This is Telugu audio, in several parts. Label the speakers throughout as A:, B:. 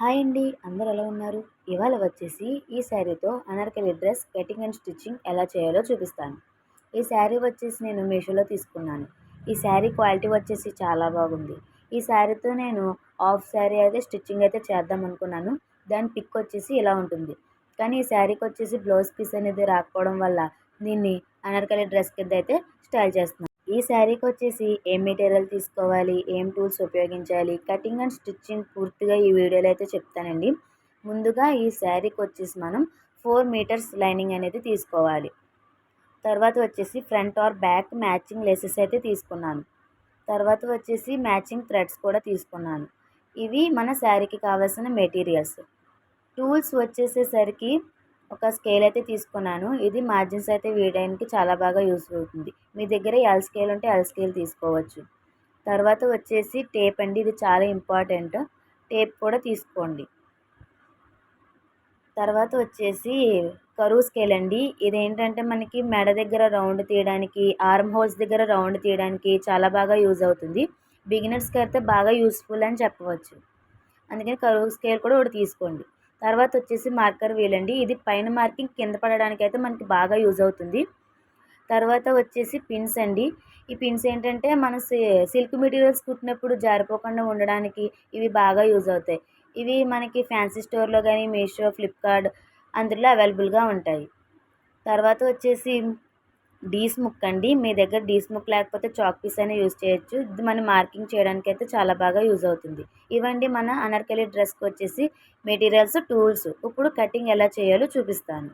A: హాయ్ అండి అందరు ఎలా ఉన్నారు? ఇవాళ వచ్చేసి ఈ శారీతో Anarkali dress cutting and stitching ఎలా చేయాలో చూపిస్తాను. ఈ శారీ వచ్చేసి నేను మీషోలో తీసుకున్నాను. ఈ శారీ క్వాలిటీ వచ్చేసి చాలా బాగుంది. ఈ శారీతో నేను ఆఫ్ శారీ అయితే స్టిచ్చింగ్ అయితే చేద్దాం అనుకున్నాను. దాని పిక్ వచ్చేసి ఇలా ఉంటుంది. కానీ ఈ శారీకి వచ్చేసి బ్లౌజ్ పీస్ అనేది రాకపోవడం వల్ల దీన్ని అనార్కలి డ్రెస్ కింద అయితే స్టైల్ చేస్తున్నాను. ఈ శారీకి వచ్చేసి ఏం మెటీరియల్ తీసుకోవాలి ఏం టూల్స్ ఉపయోగించాలి కటింగ్ అండ్ స్టిచ్చింగ్ పూర్తిగా ఈ వీడియోలో అయితే చెప్తానండి. ముందుగా ఈ శారీకి వచ్చేసి మనం ఫోర్ మీటర్స్ లైనింగ్ అనేది తీసుకోవాలి. తర్వాత వచ్చేసి front or back matching laces అయితే తీసుకున్నాను. తర్వాత వచ్చేసి మ్యాచింగ్ థ్రెడ్స్ కూడా తీసుకున్నాను. ఇవి మన శారీకి కావాల్సిన మెటీరియల్స్ టూల్స్ వచ్చేసేసరికి ఒక స్కేల్ అయితే తీసుకున్నాను. ఇది మార్జిన్స్ అయితే వేయడానికి చాలా బాగా యూస్ అవుతుంది. మీ దగ్గర ఎల్ స్కేల్ ఉంటే ఎల్ స్కేల్ తీసుకోవచ్చు. తర్వాత వచ్చేసి టేప్ అండి. ఇది చాలా ఇంపార్టెంట్ టేప్ కూడా తీసుకోండి. తర్వాత వచ్చేసి కరువు స్కేల్ అండి. ఇదేంటంటే మనకి మెడ దగ్గర రౌండ్ తీయడానికి ఆర్మ్ హోల్స్ దగ్గర రౌండ్ తీయడానికి చాలా బాగా యూజ్ అవుతుంది. బిగినర్స్కి అయితే బాగా యూస్ఫుల్ అని చెప్పవచ్చు. అందుకని కరువు స్కేల్ కూడా ఒకటి తీసుకోండి. తర్వాత వచ్చేసి మార్కర్ వీల్ అండి ఇది పైన మార్కింగ్ కింద పడడానికి అయితే మనకి బాగా యూజ్ అవుతుంది. తర్వాత వచ్చేసి పిన్స్ అండి. ఈ పిన్స్ ఏంటంటే మన సిల్క్ మెటీరియల్స్ కుట్టినప్పుడు జారిపోకుండా ఉండడానికి ఇవి బాగా యూజ్ అవుతాయి. ఇవి మనకి ఫ్యాన్సీ స్టోర్లో కానీ మీషో ఫ్లిప్కార్ట్ అందులో అవైలబుల్గా ఉంటాయి. తర్వాత వచ్చేసి డీస్ ముక్ అండి. మీ దగ్గర డీస్ ముక్ లేకపోతే చాక్ పీస్ అయినా యూజ్ చేయొచ్చు. ఇది మనం మార్కింగ్ చేయడానికి అయితే చాలా బాగా యూజ్ అవుతుంది. ఇవండి మన అనార్కలి డ్రెస్కి వచ్చేసి మెటీరియల్స్ టూల్స్. ఇప్పుడు కటింగ్ ఎలా చేయాలో చూపిస్తాను.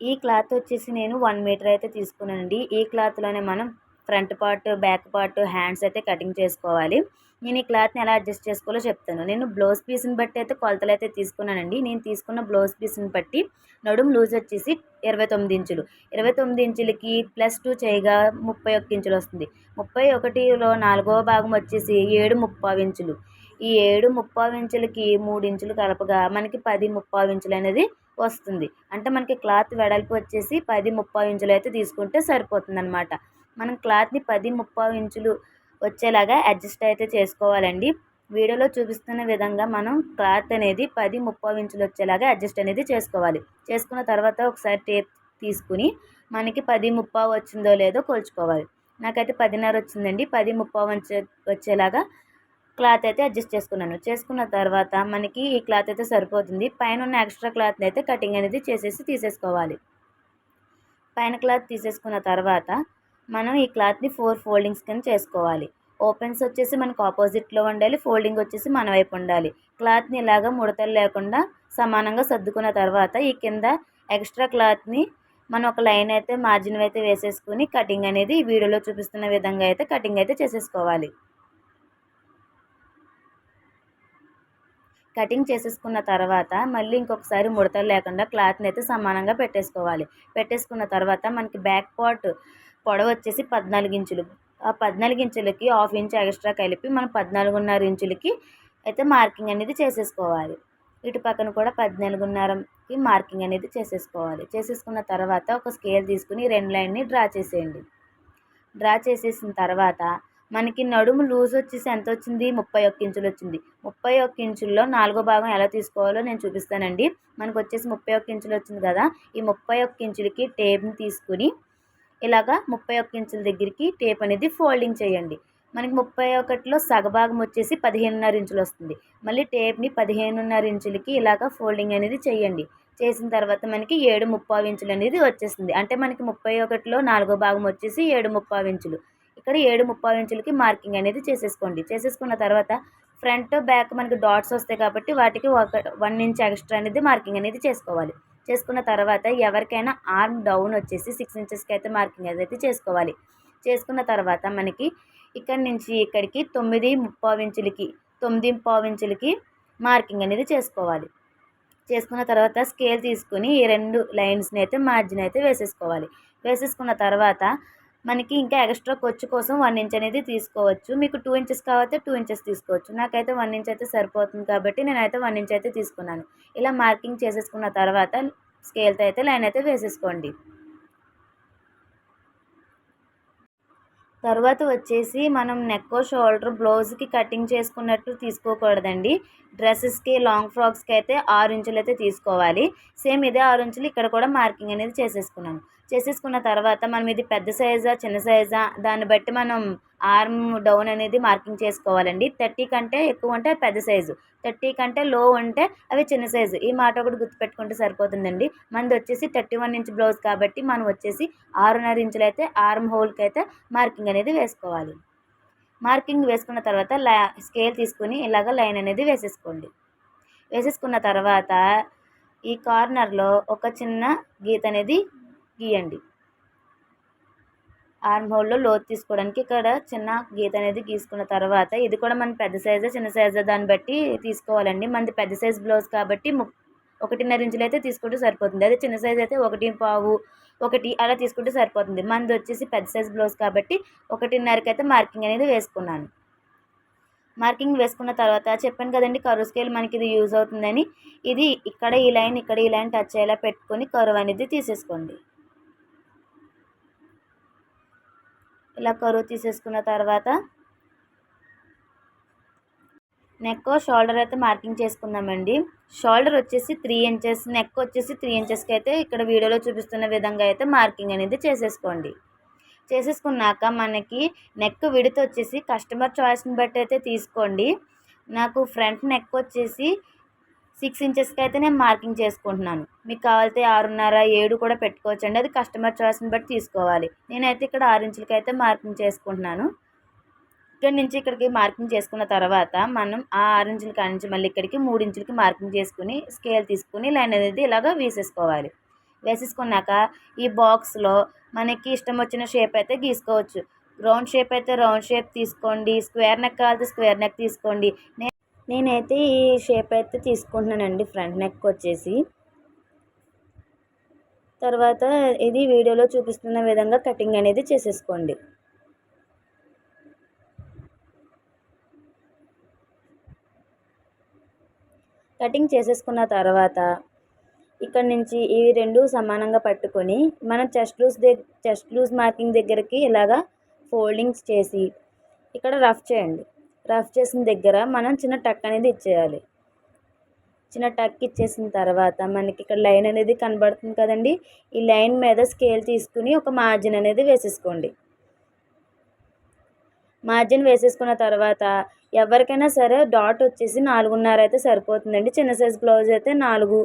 A: ఈ క్లాత్ వచ్చేసి నేను వన్ మీటర్ అయితే తీసుకున్నానండి. ఈ క్లాత్లోనే మనం front part back part hands అయితే కటింగ్ చేసుకోవాలి. నేను ఈ క్లాత్ని ఎలా అడ్జస్ట్ చేసుకోవాలో చెప్తాను. నేను బ్లౌజ్ పీస్ని బట్టి అయితే కొలతలు అయితే తీసుకున్నానండి. నేను తీసుకున్న బ్లౌజ్ పీస్ని బట్టి నడుము లూజ్ వచ్చేసి ఇరవై తొమ్మిది ఇంచులు. ఇరవై తొమ్మిది ఇంచులకి ప్లస్ టూ చేయగా ముప్పై ఒక్క ఇంచులు వస్తుంది. ముప్పై ఒకటిలో నాలుగవ భాగం వచ్చేసి ఏడు ముప్పావు ఇంచులు. ఈ ఏడు ముప్పావు ఇంచులకి మూడు ఇంచులు కలపగా మనకి పది ముప్పావు ఇంచులు అనేది వస్తుంది. అంటే మనకి క్లాత్ వెడల్పు వచ్చేసి పది ముప్పావు ఇంచులు అయితే తీసుకుంటే సరిపోతుంది అనమాట మనం క్లాత్ని పది ముప్పావు ఇంచులు వచ్చేలాగా అడ్జస్ట్ అయితే చేసుకోవాలండి. వీడియోలో చూపిస్తున్న విధంగా మనం క్లాత్ అనేది పది ముప్పై ఇంచులు వచ్చేలాగా అడ్జస్ట్ అనేది చేసుకోవాలి. చేసుకున్న తర్వాత ఒకసారి టేప్ తీసుకుని మనకి పది ముప్పా వచ్చిందో లేదో కొలుచుకోవాలి. నాకైతే పదిన్నర వచ్చిందండి. పది ముప్పా వచ్చే వచ్చేలాగా క్లాత్ అయితే అడ్జస్ట్ చేసుకున్నాను. చేసుకున్న తర్వాత మనకి ఈ క్లాత్ అయితే సరిపోతుంది. పైన ఉన్న ఎక్స్ట్రా క్లాత్ని అయితే కటింగ్ అనేది చేసేసి తీసేసుకోవాలి. పైన క్లాత్ తీసేసుకున్న తర్వాత మనం ఈ క్లాత్ని ఫోర్ ఫోల్డింగ్స్ కింద చేసుకోవాలి. ఓపెన్స్ వచ్చేసి మనకు ఆపోజిట్లో ఉండాలి ఫోల్డింగ్ వచ్చేసి మన వైపు ఉండాలి. క్లాత్ని ఇలాగ ముడతలు లేకుండా సమానంగా సర్దుకున్న తర్వాత ఈ కింద ఎక్స్ట్రా క్లాత్ని మనం ఒక లైన్ అయితే మార్జిన్ అయితే వేసేసుకుని కటింగ్ అనేది ఈ వీడియోలో చూపిస్తున్న విధంగా అయితే కటింగ్ అయితే చేసేసుకోవాలి. కటింగ్ చేసేసుకున్న తర్వాత మళ్ళీ ఇంకొకసారి ముడతలు లేకుండా క్లాత్ని అయితే సమానంగా పెట్టేసుకోవాలి. పెట్టేసుకున్న తర్వాత మనకి బ్యాక్ పార్ట్ పొడవు వచ్చేసి పద్నాలుగు ఇంచులు. ఆ పద్నాలుగు ఇంచులకి హాఫ్ ఇంచ్ ఎక్స్ట్రా కలిపి మనం పద్నాలుగున్నర ఇంచులకి అయితే మార్కింగ్ అనేది చేసేసుకోవాలి. ఇటు పక్కన కూడా పద్నాలుగున్నరకి మార్కింగ్ అనేది చేసేసుకోవాలి. చేసేసుకున్న తర్వాత ఒక స్కేల్ తీసుకుని రెండు లైన్ని డ్రా చేసేయండి. డ్రా చేసేసిన తర్వాత మనకి నడుము లూజ్ వచ్చేసి ఎంత వచ్చింది? ముప్పై ఒక్క ఇంచులు వచ్చింది. ముప్పై ఒక్క ఇంచుల్లో నాలుగో భాగం ఎలా తీసుకోవాలో నేను చూపిస్తానండి. మనకు వచ్చేసి ముప్పై ఒక్క ఇంచులు వచ్చింది కదా? ఈ ముప్పై ఒక్క ఇంచులకి టేప్ని తీసుకుని ఇలాగా ముప్పై ఒక్క ఇంచుల దగ్గరికి టేప్ అనేది ఫోల్డింగ్ చేయండి. మనకి ముప్పై ఒకటిలో సగభాగం వచ్చేసి పదిహేనున్నర ఇంచులు వస్తుంది. మళ్ళీ టేప్ని పదిహేనున్నర ఇంచులకి ఇలాగ ఫోల్డింగ్ అనేది చేయండి. చేసిన తర్వాత మనకి ఏడు ముప్పావు ఇంచులు అనేది వచ్చేస్తుంది. అంటే మనకి ముప్పై ఒకటిలో నాలుగో భాగం వచ్చేసి ఏడు ముప్పావు ఇంచులు. ఇక్కడ ఏడు ముప్పావు ఇంచులకి మార్కింగ్ అనేది చేసేసుకోండి. చేసేసుకున్న తర్వాత ఫ్రంట్ బ్యాక్ మనకి డాట్స్ వస్తాయి కాబట్టి వాటికి ఒక వన్ ఇంచ్ ఎక్స్ట్రా అనేది మార్కింగ్ అనేది చేసుకోవాలి. చేసుకున్న తర్వాత ఎవరికైనా ఆర్మ్ డౌన్ వచ్చేసి సిక్స్ ఇంచెస్కి అయితే మార్కింగ్ అయితే చేసుకోవాలి. చేసుకున్న తర్వాత మనకి ఇక్కడి నుంచి ఇక్కడికి తొమ్మిది ముప్పావు ఇంచులకి తొమ్మిది పావు ఇంచులకి మార్కింగ్ అనేది చేసుకోవాలి. చేసుకున్న తర్వాత స్కేల్ తీసుకుని ఈ రెండు లైన్స్ని అయితే మార్జిన్ అయితే వేసేసుకోవాలి. వేసేసుకున్న తర్వాత మనకి ఇంకా ఎక్స్ట్రా ఖర్చు కోసం వన్ ఇంచ్ అనేది తీసుకోవచ్చు. మీకు టూ ఇంచెస్ కావాలంటే టూ ఇంచెస్ తీసుకోవచ్చు. నాకైతే వన్ ఇంచ్ అయితే సరిపోతుంది కాబట్టి నేనైతే వన్ ఇంచ్ అయితే తీసుకున్నాను. ఇలా మార్కింగ్ చేసేసుకున్న తర్వాత స్కేల్తో అయితే లైన్ అయితే వేసేసుకోండి. తర్వాత వచ్చేసి మనం నెక్ షోల్డర్ బ్లౌజ్కి కటింగ్ చేసుకున్నట్టు తీసుకోకూడదండి. డ్రెస్సెస్కి లాంగ్ ఫ్రాక్స్కి అయితే ఆరు ఇంచులు అయితే తీసుకోవాలి. సేమ్ ఇదే ఆరు ఇంచులు ఇక్కడ కూడా మార్కింగ్ అనేది చేసేసుకున్నాను చేసేసుకున్న తర్వాత మనం ఇది పెద్ద సైజా చిన్న సైజా దాన్ని బట్టి మనం ఆర్మ్ డౌన్ అనేది మార్కింగ్ చేసుకోవాలండి. థర్టీ కంటే ఎక్కువ ఉంటే పెద్ద సైజు. థర్టీ కంటే లో ఉంటే అవి చిన్న సైజు. ఈ మాట ఒకటి గుర్తుపెట్టుకుంటే సరిపోతుందండి. మనది వచ్చేసి థర్టీ వన్ ఇంచ్ బ్లౌజ్ కాబట్టి మనం వచ్చేసి ఆరున్నర ఇంచులు అయితే ఆర్మ్ హోల్కి అయితే మార్కింగ్ అనేది వేసుకోవాలి. మార్కింగ్ వేసుకున్న తర్వాత లై స్కేల్ తీసుకుని ఇలాగ లైన్ అనేది వేసేసుకోండి. వేసేసుకున్న తర్వాత ఈ కార్నర్లో ఒక చిన్న గీత అనేది గీయండి. ఆర్మ్ హోల్లో లోతు తీసుకోవడానికి ఇక్కడ చిన్న గీత అనేది గీసుకున్న తర్వాత ఇది కూడా మన పెద్ద సైజా చిన్న సైజా దాన్ని బట్టి తీసుకోవాలండి. మనది పెద్ద సైజ్ బ్లౌజ్ కాబట్టి ము ఒకటిన్నర ఇంచులు అయితే తీసుకుంటే సరిపోతుంది. అదే చిన్న సైజ్ అయితే ఒకటి పావు ఒకటి అలా తీసుకుంటే సరిపోతుంది. మనది వచ్చేసి పెద్ద సైజ్ బ్లౌజ్ కాబట్టి ఒకటిన్నరకి అయితే మార్కింగ్ అనేది వేసుకున్నాను. మార్కింగ్ వేసుకున్న తర్వాత చెప్పాను కదండి కరువు స్కేల్ మనకి ఇది యూజ్ అవుతుందని. ఇది ఇక్కడ ఈ లైన్ ఇక్కడ ఈ లైన్ టచ్ అయ్యేలా పెట్టుకొని కరువు అనేది తీసేసుకోండి. ఇలా కరువు తీసేసుకున్న తర్వాత నెక్ షోల్డర్ అయితే మార్కింగ్ చేసుకుందామండి. షోల్డర్ వచ్చేసి త్రీ ఇంచెస్ నెక్ వచ్చేసి త్రీ ఇంచెస్కి అయితే ఇక్కడ వీడియోలో చూపిస్తున్న విధంగా అయితే మార్కింగ్ అనేది చేసేసుకోండి. చేసేసుకున్నాక మనకి నెక్ విడత వచ్చేసి కస్టమర్ చాయిస్ని బట్టి అయితే తీసుకోండి. నాకు ఫ్రంట్ నెక్ వచ్చేసి సిక్స్ ఇంచెస్కి అయితే నేను మార్కింగ్ చేసుకుంటున్నాను. మీకు కావాలితే ఆరున్నర ఏడు కూడా పెట్టుకోవచ్చండి. అది కస్టమర్ చాయిస్ని బట్టి తీసుకోవాలి. నేనైతే ఇక్కడ ఆరు ఇంచులకి అయితే మార్కింగ్ చేసుకుంటున్నాను. ఇక్కడ నుంచి ఇక్కడికి మార్కింగ్ చేసుకున్న తర్వాత మనం ఆ ఆరు ఇంచుల కాడ నుంచి మళ్ళీ ఇక్కడికి మూడు ఇంచులకి మార్కింగ్ చేసుకుని స్కేల్ తీసుకుని లైన్ అనేది ఇలాగ వేసేసుకోవాలి. వేసేసుకున్నాక ఈ బాక్స్లో మనకి ఇష్టం వచ్చిన షేప్ అయితే గీసుకోవచ్చు. రౌండ్ షేప్ అయితే రౌండ్ షేప్ తీసుకోండి. స్క్వేర్ నెక్ కావాలంటే స్క్వేర్ నెక్ తీసుకోండి. నేనైతే ఈ షేప్ అయితే తీసుకుంటున్నానండి ఫ్రంట్ నెక్ వచ్చేసి. తర్వాత ఇది వీడియోలో చూపిస్తున్న విధంగా కటింగ్ అనేది చేసేసుకోండి. కటింగ్ చేసేసుకున్న తర్వాత ఇక్కడ నుంచి ఇవి రెండు సమానంగా పట్టుకొని మనం చెస్ట్ లూజ్ దగ్గర చెస్ట్ లూజ్ మార్కింగ్ దగ్గరికి ఇలాగా ఫోల్డింగ్స్ చేసి ఇక్కడ రఫ్ చేయండి. రఫ్ చేసిన దగ్గర మనం చిన్న టక్ అనేది ఇచ్చేయాలి. చిన్న టక్ ఇచ్చేసిన తర్వాత మనకి ఇక్కడ లైన్ అనేది కనబడుతుంది కదండి. ఈ లైన్ మీద స్కేల్ తీసుకుని ఒక మార్జిన్ అనేది వేసేసుకోండి. మార్జిన్ వేసేసుకున్న తర్వాత ఎవరికైనా సరే డాట్ వచ్చేసి నాలుగున్నర అయితే సరిపోతుందండి. చిన్న సైజ్ బ్లౌజ్ అయితే నాలుగు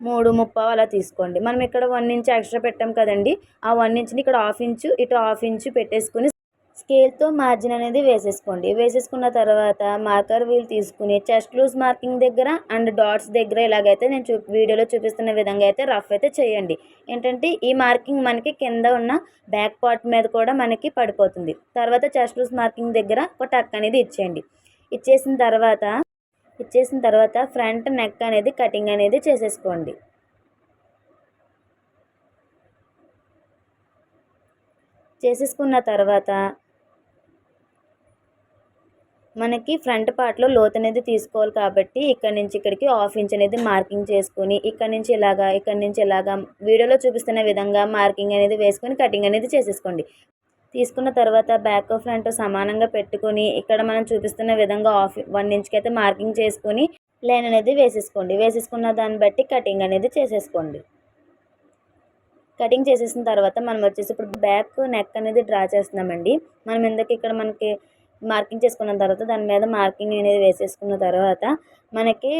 A: మూడు ముప్పావు అలా తీసుకోండి. మనం ఇక్కడ వన్ ఇంచ్ ఎక్స్ట్రా పెట్టాం కదండి. ఆ వన్ ఇంచ్ని ఇక్కడ హాఫ్ ఇంచు ఇటు హాఫ్ ఇంచు పెట్టేసుకుని స్కేల్తో మార్జిన్ అనేది వేసేసుకోండి. వేసేసుకున్న తర్వాత మార్కర్ వీల్ తీసుకుని చెస్ట్ లూజ్ మార్కింగ్ దగ్గర అండ్ డాట్స్ దగ్గర ఇలాగైతే నేను చూ వీడియోలో చూపిస్తున్న విధంగా అయితే రఫ్ అయితే చేయండి. ఏంటంటే ఈ మార్కింగ్ మనకి కింద ఉన్న బ్యాక్ పార్ట్ మీద కూడా మనకి పడిపోతుంది. తర్వాత చెస్ట్ లూజ్ మార్కింగ్ దగ్గర ఒక టక్ అనేది ఇచ్చేయండి. ఇచ్చేసిన తర్వాత ఇచ్చేసిన తర్వాత ఫ్రంట్ నెక్ అనేది కటింగ్ అనేది చేసేసుకోండి. చేసేసుకున్న తర్వాత మనకి ఫ్రంట్ పార్ట్లో లోత్ అనేది తీసుకోవాలి కాబట్టి ఇక్కడ నుంచి ఇక్కడికి హాఫ్ ఇంచ్ అనేది మార్కింగ్ చేసుకొని ఇక్కడ నుంచి ఇలాగా ఇక్కడ నుంచి ఇలాగా వీడియోలో చూపిస్తున్న విధంగా మార్కింగ్ అనేది వేసుకొని కటింగ్ అనేది చేసేసుకోండి. తీసుకున్న తర్వాత బ్యాక్ ఫ్రంట్ సమానంగా పెట్టుకొని ఇక్కడ మనం చూపిస్తున్న విధంగా హాఫ్ వన్ ఇంచ్కి అయితే మార్కింగ్ చేసుకొని లైన్ అనేది వేసేసుకోండి. వేసేసుకున్న దాన్ని బట్టి కటింగ్ అనేది చేసేసుకోండి. కటింగ్ చేసేసిన తర్వాత మనం వచ్చేసి ఇప్పుడు బ్యాక్ నెక్ అనేది డ్రా చేస్తున్నామండి. మనం ఎందుకు ఇక్కడ మనకి మార్కింగ్ చేసుకున్న తర్వాత దాని మీద మార్కింగ్ అనేది వేసేసుకున్న తర్వాత మనకి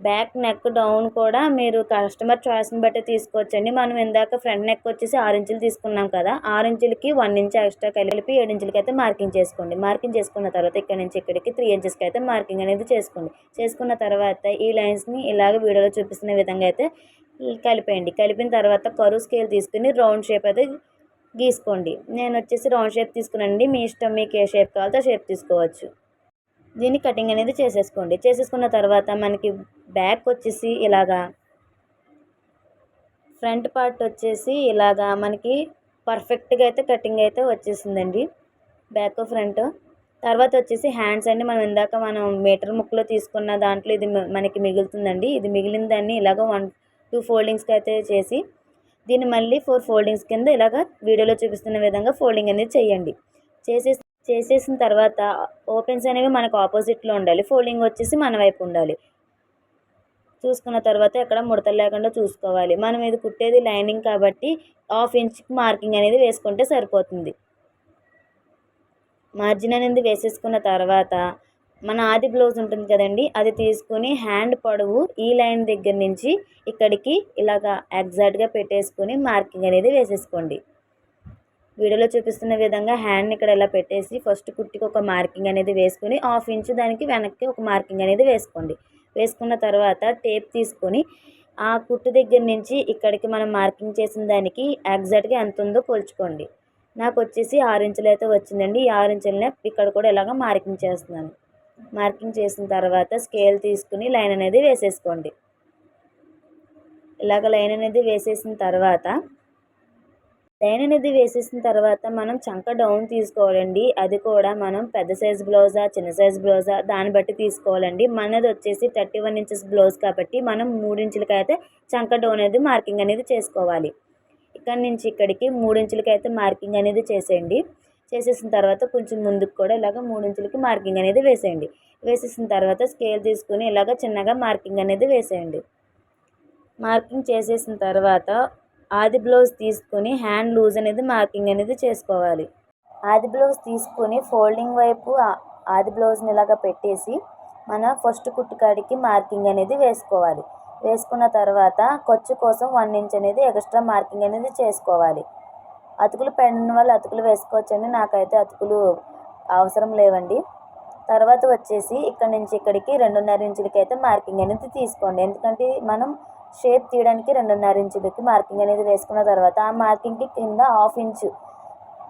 A: బ్యాక్ నెక్ డౌన్ కూడా మీరు కస్టమర్ చాయిస్ని బట్టి తీసుకోవచ్చండి. మనం ఇందాక ఫ్రంట్ నెక్ వచ్చేసి ఆరు ఇంచులు తీసుకున్నాం కదా ఆరు ఇంచులకి వన్ ఇంచ్ ఎక్స్ట్రా కలిపి ఏడు ఇంచులకి అయితే మార్కింగ్ చేసుకోండి. మార్కింగ్ చేసుకున్న తర్వాత ఇక్కడ నుంచి ఇక్కడికి త్రీ ఇంచెస్కి అయితే మార్కింగ్ అనేది చేసుకోండి. చేసుకున్న తర్వాత ఈ లైన్స్ని ఇలాగ వీడియోలో చూపిస్తున్న విధంగా అయితే కలిపేయండి. కలిపిన తర్వాత కరువు స్కేల్ తీసుకుని రౌండ్ షేప్ అయితే గీసుకోండి. నేను వచ్చేసి రౌండ్ షేప్ తీసుకునండి. మీ ఇష్టం మీకు ఏ షేప్ కావాలో ఆ షేప్ తీసుకోవచ్చు. దీన్ని కటింగ్ అనేది చేసేసుకోండి. చేసేసుకున్న తర్వాత మనకి బ్యాక్ వచ్చేసి ఇలాగా ఫ్రంట్ పార్ట్ వచ్చేసి ఇలాగా మనకి పర్ఫెక్ట్గా అయితే కటింగ్ అయితే వచ్చేసిందండి. బ్యాక్ ఫ్రంట్ తర్వాత వచ్చేసి హ్యాండ్స్ అండి. మనం ఇందాక మనం మీటర్ ముక్కలో తీసుకున్న దాంట్లో ఇది మనకి మిగులుతుందండి. ఇది మిగిలిన దాన్ని ఇలాగ వన్ టూ ఫోల్డింగ్స్కి అయితే చేసి దీన్ని మళ్ళీ ఫోర్ ఫోల్డింగ్స్ కింద ఇలాగ వీడియోలో చూపిస్తున్న విధంగా ఫోల్డింగ్ అనేది చేయండి. చేసే చేసేసిన తర్వాత ఓపెన్స్ అనేవి మనకు ఆపోజిట్లో ఉండాలి. ఫోల్డింగ్ వచ్చేసి మన వైపు ఉండాలి. చూసుకున్న తర్వాత ఎక్కడ ముడతలు లేకుండా చూసుకోవాలి. మనం ఇది కుట్టేది లైనింగ్ కాబట్టి హాఫ్ ఇంచ్ మార్కింగ్ అనేది వేసుకుంటే సరిపోతుంది. మార్జిన్ అనేది వేసేసుకున్న తర్వాత మన ఆది బ్లౌజ్ ఉంటుంది కదండి అది తీసుకుని హ్యాండ్ పొడవు ఈ లైన్ దగ్గర నుంచి ఇక్కడికి ఇలాగా ఎగ్జాక్ట్గా పెట్టేసుకొని మార్కింగ్ అనేది వేసేసుకోండి. వీడియోలో చూపిస్తున్న విధంగా హ్యాండ్ని ఇక్కడ ఇలా పెట్టేసి ఫస్ట్ కుట్టికి ఒక మార్కింగ్ అనేది వేసుకొని హాఫ్ ఇంచ్ దానికి వెనక్కి ఒక మార్కింగ్ అనేది వేసుకోండి. వేసుకున్న తర్వాత టేప్ తీసుకొని ఆ కుట్టు దగ్గర నుంచి ఇక్కడికి మనం మార్కింగ్ చేసిన దానికి ఎగ్జాక్ట్గా ఎంత ఉందో కొలుచుకోండి. నాకు వచ్చేసి ఆరు ఇంచులు అయితే వచ్చిందండి ఈ ఆరు ఇంచులనే ఇక్కడ కూడా ఇలాగ మార్కింగ్ చేస్తున్నాను. మార్కింగ్ చేసిన తర్వాత స్కేల్ తీసుకుని లైన్ అనేది వేసేసుకోండి. ఇలాగ లైన్ అనేది వేసేసిన తర్వాత లైన్ అనేది వేసేసిన తర్వాత మనం చంక డౌన్ తీసుకోవాలండి. అది కూడా మనం పెద్ద సైజ్ బ్లౌజా చిన్న సైజ్ బ్లౌజా దాన్ని బట్టి తీసుకోవాలండి. మనది వచ్చేసి థర్టీ వన్ ఇంచెస్ బ్లౌజ్ కాబట్టి మనం మూడించులకైతే అయితే చంక డౌన్ అనేది మార్కింగ్ అనేది చేసుకోవాలి. ఇక్కడ నుంచి ఇక్కడికి మూడించులకైతే మార్కింగ్ అనేది చేసేయండి. చేసేసిన తర్వాత కొంచెం ముందుకు కూడా ఇలాగ మూడించులకి మార్కింగ్ అనేది వేసేయండి. వేసేసిన తర్వాత స్కేల్ తీసుకుని ఇలాగ చిన్నగా మార్కింగ్ అనేది వేసేయండి. మార్కింగ్ చేసేసిన తర్వాత ఆది బ్లౌజ్ తీసుకొని హ్యాండ్ లూజ్ అనేది మార్కింగ్ అనేది చేసుకోవాలి. ఆది బ్లౌజ్ తీసుకొని ఫోల్డింగ్ వైపు ఆది బ్లౌజ్ని ఇలాగ పెట్టేసి మన ఫస్ట్ కుట్టుకాడికి మార్కింగ్ అనేది వేసుకోవాలి. వేసుకున్న తర్వాత ఖర్చు కోసం వన్ ఇంచ్ అనేది ఎక్స్ట్రా మార్కింగ్ అనేది చేసుకోవాలి. అతుకులు పెన్ వాళ్ళు అతుకులు వేసుకోవచ్చండి. నాకైతే అతుకులు అవసరం లేవండి. తర్వాత వచ్చేసి ఇక్కడ నుంచి ఇక్కడికి రెండున్నర ఇంచులకి అయితే మార్కింగ్ అనేది తీసుకోండి. ఎందుకంటే మనం షేప్ తీయడానికి రెండున్నర ఇంచులకి మార్కింగ్ అనేది వేసుకున్న తర్వాత ఆ మార్కింగ్కి కింద హాఫ్ ఇంచు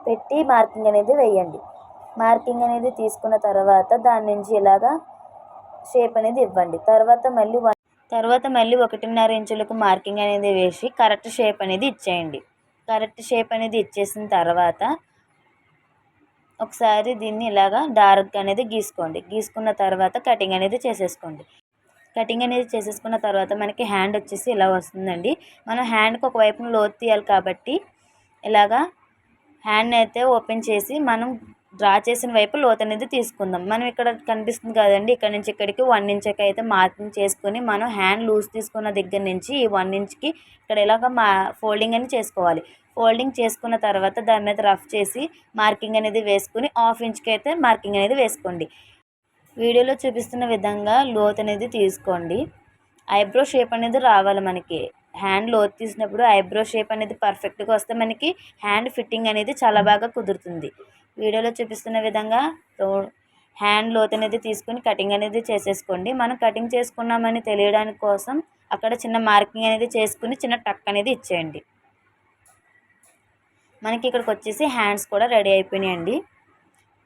A: పెట్టి మార్కింగ్ అనేది వేయండి. మార్కింగ్ అనేది తీసుకున్న తర్వాత దాని నుంచి ఇలాగా షేప్ అనేది ఇవ్వండి. తర్వాత మళ్ళీ వన్ తర్వాత మళ్ళీ ఒకటిన్నర ఇంచులకు మార్కింగ్ అనేది వేసి కరెక్ట్ షేప్ అనేది ఇచ్చేయండి. కరెక్ట్ షేప్ అనేది ఇచ్చేసిన తర్వాత ఒకసారి దీన్ని ఇలాగా డార్క్ అనేది గీసుకోండి. గీసుకున్న తర్వాత కటింగ్ అనేది చేసేసుకోండి. కటింగ్ అనేది చేసేసుకున్న తర్వాత మనకి హ్యాండ్ వచ్చేసి ఇలా వస్తుందండి. మనం హ్యాండ్కి ఒక వైపున లోతు తీయాలి కాబట్టి ఇలాగా హ్యాండ్ అయితే ఓపెన్ చేసి మనం డ్రా చేసిన వైపు లోతు అనేది తీసుకుందాం. మనం ఇక్కడ కనిపిస్తుంది కదండి ఇక్కడ నుంచి ఇక్కడికి వన్ ఇంచ్కి అయితే మార్కింగ్ చేసుకొని మనం హ్యాండ్ లూజ్ తీసుకున్న దగ్గర నుంచి ఈ వన్ ఇంచ్కి ఇక్కడ ఇలాగ మా ఫోల్డింగ్ అని చేసుకోవాలి. ఫోల్డింగ్ చేసుకున్న తర్వాత దాని మీద రఫ్ చేసి మార్కింగ్ అనేది వేసుకుని హాఫ్ ఇంచ్కి అయితే మార్కింగ్ అనేది వేసుకోండి. వీడియోలో చూపిస్తున్న విధంగా లోత్ అనేది తీసుకోండి. ఐబ్రో షేప్ అనేది రావాలి మనకి. హ్యాండ్ లోతు తీసినప్పుడు ఐబ్రో షేప్ అనేది పర్ఫెక్ట్గా వస్తే మనకి హ్యాండ్ ఫిట్టింగ్ అనేది చాలా బాగా కుదురుతుంది. వీడియోలో చూపిస్తున్న విధంగా హ్యాండ్ లోత్ అనేది తీసుకుని కటింగ్ అనేది చేసేసుకోండి. మనం కటింగ్ చేసుకున్నామని తెలియడానికి కోసం అక్కడ చిన్న మార్కింగ్ అనేది చేసుకుని చిన్న టక్ అనేది ఇచ్చేయండి. మనకి ఇక్కడికి వచ్చేసి హ్యాండ్స్ కూడా రెడీ అయిపోయినాయండి.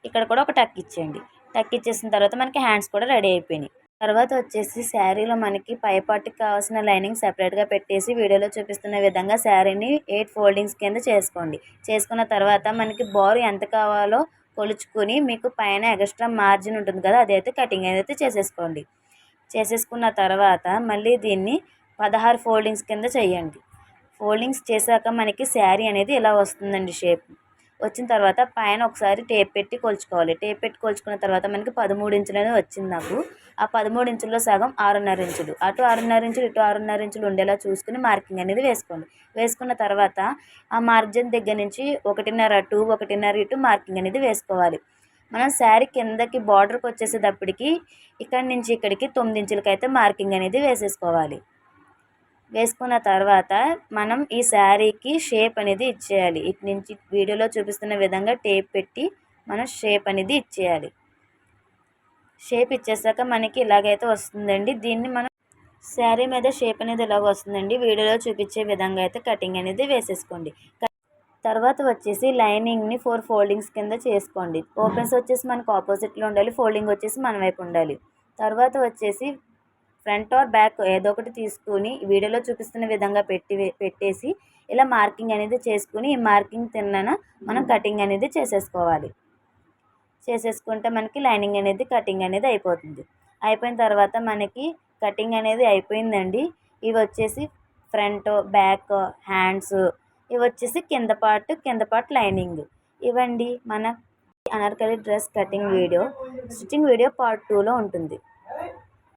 A: ఇక్కడ కూడా ఒక టక్ ఇచ్చేయండి. టక్ ఇచ్చేసిన తర్వాత మనకి హ్యాండ్స్ కూడా రెడీ అయిపోయినాయి. తర్వాత వచ్చేసి శారీలో మనకి పైపాటికి కావాల్సిన లైనింగ్ సపరేట్గా పెట్టేసి వీడియోలో చూపిస్తున్న విధంగా శారీని ఎయిట్ ఫోల్డింగ్స్ కింద చేసుకోండి. చేసుకున్న తర్వాత మనకి బోర్ ఎంత కావాలో కొలుచుకొని మీకు పైన ఎక్స్ట్రా మార్జిన్ ఉంటుంది కదా అదైతే కటింగ్ అయితే చేసేసుకోండి. చేసేసుకున్న తర్వాత మళ్ళీ దీన్ని పదహారు ఫోల్డింగ్స్ కింద చేయండి. ఫోల్డింగ్స్ చేశాక మనకి శారీ అనేది ఇలా వస్తుందండి షేప్. వచ్చిన తర్వాత పైన ఒకసారి టేప్ పెట్టి కొలుచుకోవాలి. టేప్ పెట్టి కొలుచుకున్న తర్వాత మనకి పదమూడు ఇంచులు అనేది వచ్చింది నాకు. ఆ పదమూడు ఇంచుల్లో సగం ఆరున్నర ఇంచులు. అటు ఆరున్నర ఇంచులు ఇటు ఆరున్నర ఇంచులు ఉండేలా చూసుకుని మార్కింగ్ అనేది వేసుకోండి. వేసుకున్న తర్వాత ఆ మార్జిన్ దగ్గర నుంచి ఒకటిన్నర అటు ఒకటిన్నర ఇటు మార్కింగ్ అనేది వేసుకోవాలి. మనం శారీ కిందకి బార్డర్కి వచ్చేసేటప్పటికి ఇక్కడి నుంచి ఇక్కడికి తొమ్మిది ఇంచులకి అయితే మార్కింగ్ అనేది వేసేసుకోవాలి. వేసుకున్న తర్వాత మనం ఈ శారీకి షేప్ అనేది ఇచ్చేయాలి. ఇటు నుంచి వీడియోలో చూపిస్తున్న విధంగా టేప్ పెట్టి మనం షేప్ అనేది ఇచ్చేయాలి. షేప్ ఇచ్చేసాక మనకి ఇలాగైతే వస్తుందండి. దీన్ని మనం శారీ మీద షేప్ అనేది ఇలాగ వస్తుందండి. వీడియోలో చూపించే విధంగా అయితే కటింగ్ అనేది వేసేసుకోండి. తర్వాత వచ్చేసి లైనింగ్ని ఫోర్ ఫోల్డింగ్స్ కింద చేసుకోండి. ఓపెన్స్ వచ్చేసి మనకు ఆపోజిట్లో ఉండాలి ఫోల్డింగ్ వచ్చేసి మన వైపు ఉండాలి. తర్వాత వచ్చేసి ఫ్రంట్ ఆర్ బ్యాక్ ఏదో ఒకటి తీసుకుని వీడియోలో చూపిస్తున్న విధంగా పెట్టి పెట్టేసి ఇలా మార్కింగ్ అనేది చేసుకుని ఈ మార్కింగ్ తిన్నాన మనం కటింగ్ అనేది చేసేసుకోవాలి. చేసేసుకుంటే మనకి లైనింగ్ అనేది కటింగ్ అనేది అయిపోతుంది. అయిపోయిన తర్వాత మనకి కటింగ్ అనేది అయిపోయిందండి. ఇవి వచ్చేసి ఫ్రంట్ బ్యాక్ హ్యాండ్స్ ఇవి వచ్చేసి కింద పార్ట్ కింద పార్ట్ లైనింగ్. ఇవండి మన anarkali dress cutting video. Stitching video part టూలో ఉంటుంది.